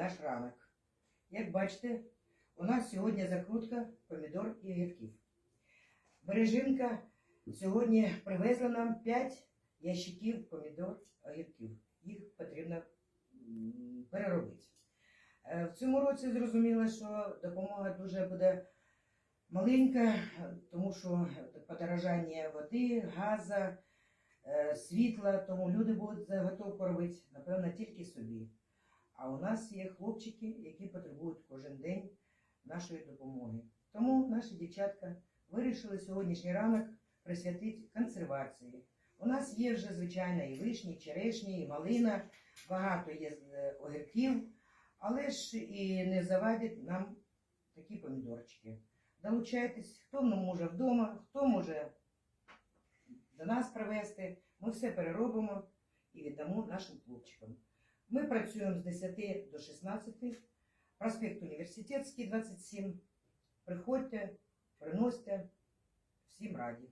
наш ранок. Як бачите, у нас сьогодні закрутка помідор і огірків. Бережинка сьогодні привезла нам 5 ящиків помідор огірків. Їх потрібно переробити. Е, В цьому році зрозуміло, що допомога дуже буде маленька, тому що подорожання води, газу, е, світла, тому люди будуть заготовку робити, напевно, тільки собі. А у нас є хлопчики, які потребують кожен день нашої допомоги. Тому наші дівчатка вирішили сьогоднішній ранок присвятити консервації. У нас є вже, звичайно, і вишні, і черешні, і малина, багато є е, огірків, але ж і не завадять нам такі помідорчики. Долучайтесь, хто може вдома, хто може до нас привезти. Ми все переробимо і віддамо нашим хлопчикам. Ми працюємо з 10 до 16, проспект Університетський, 27. Приходьте, приносьте, всім раді.